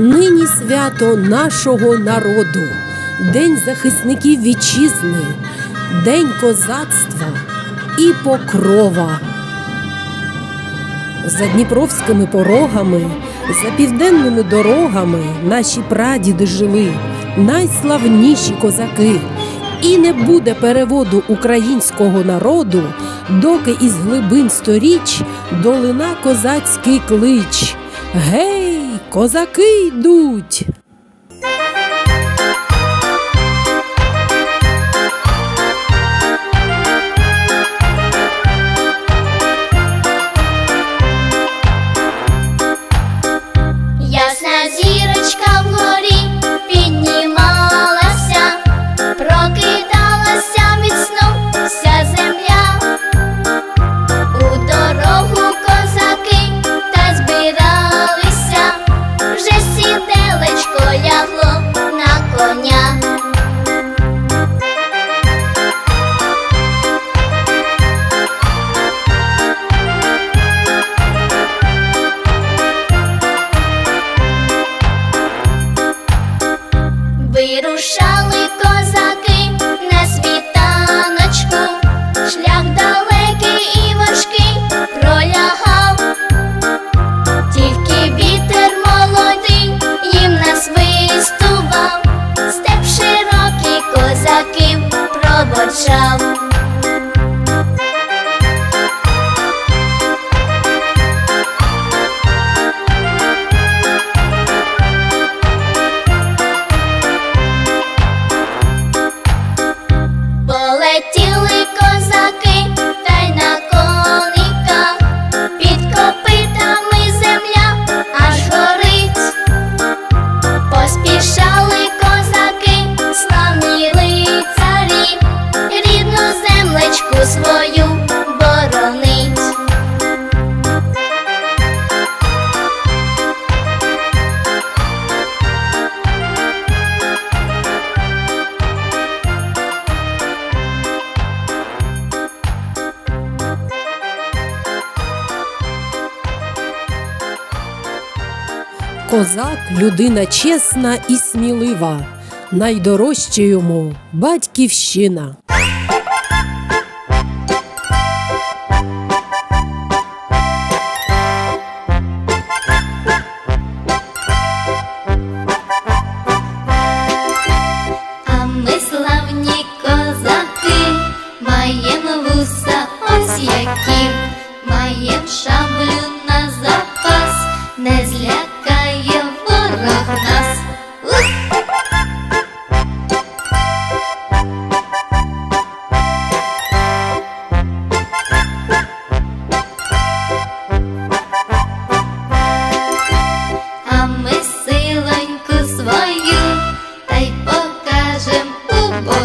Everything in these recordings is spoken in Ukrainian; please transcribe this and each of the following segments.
Нині свято нашого народу, День захисників вітчизни, День козацтва і покрова. За дніпровськими порогами, за південними дорогами наші прадіди жили, найславніші козаки. І не буде переводу українського народу, доки із глибин сторіч долина козацький клич. Гей, козаки йдуть! Козак людина чесна і смілива, найдорожче йому батьківщина.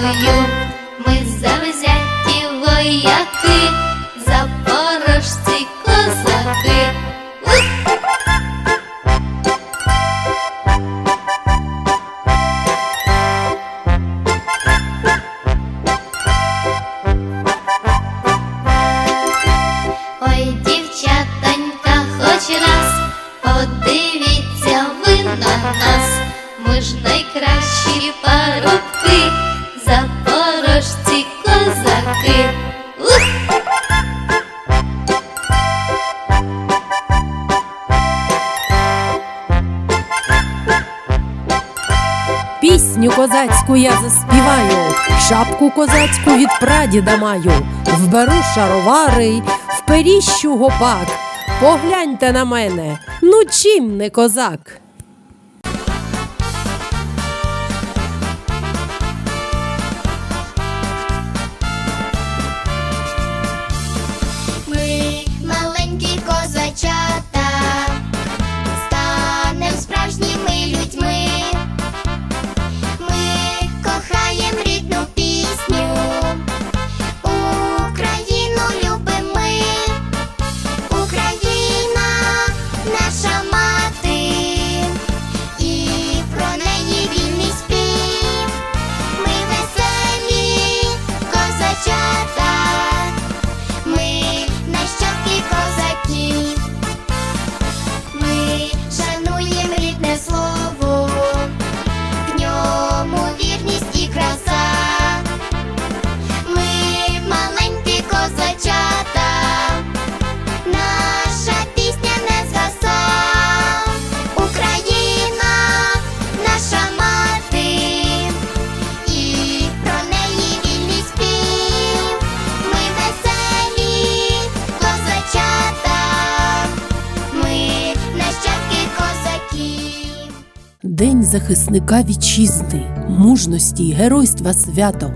Бою. Ми завзяті вояки, козацьку я заспіваю, шапку козацьку від прадіда маю, вберу шаровари, вперіщу гопак. Погляньте на мене, ну чим не козак? Захисника вітчизни, мужності й геройства свято.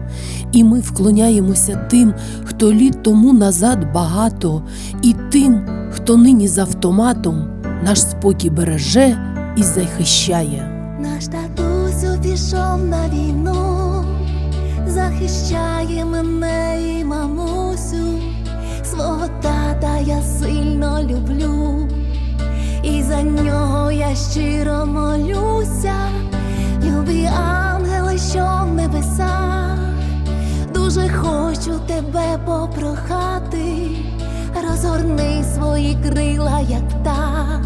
І ми вклоняємося тим, хто літ тому назад багато, і тим, хто нині з автоматом наш спокій береже і захищає. Наш татусю пішов на війну, захищає мене і мамусю, свого тата я сильно люблю, і за нього я щиро молюся, любі ангели, що в небесах, дуже хочу тебе попрохати, розгорни свої крила, як птах.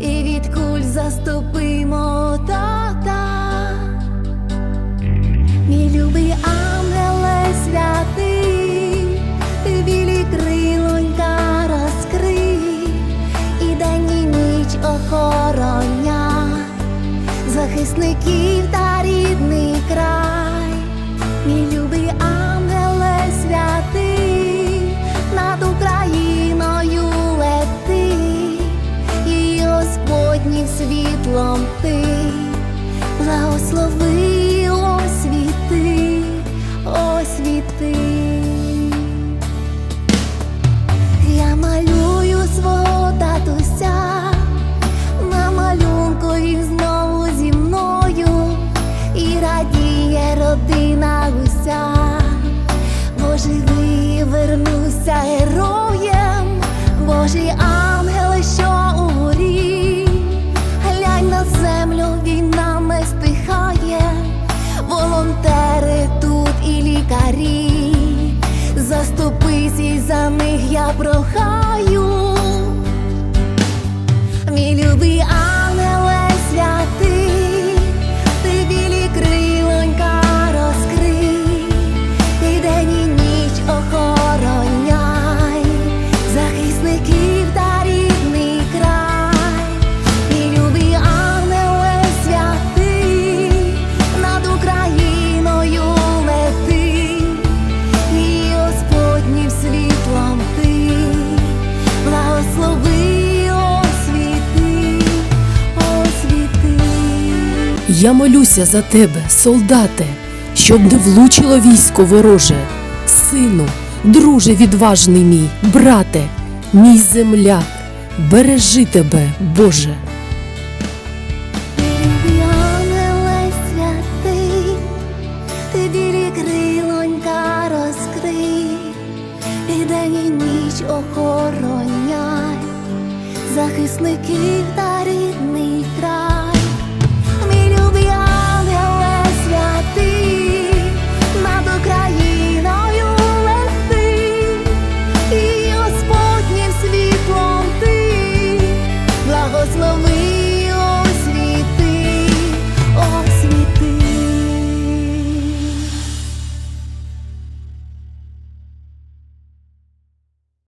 І від куль заступимо тата. Мій любий ангеле святий, захисників та рідний край, Я молюся за тебе, солдате, щоб не влучило військо вороже, сину, друже відважний мій, брате, мій земляк, бережи тебе, Боже. Охороняй, захисників та рідних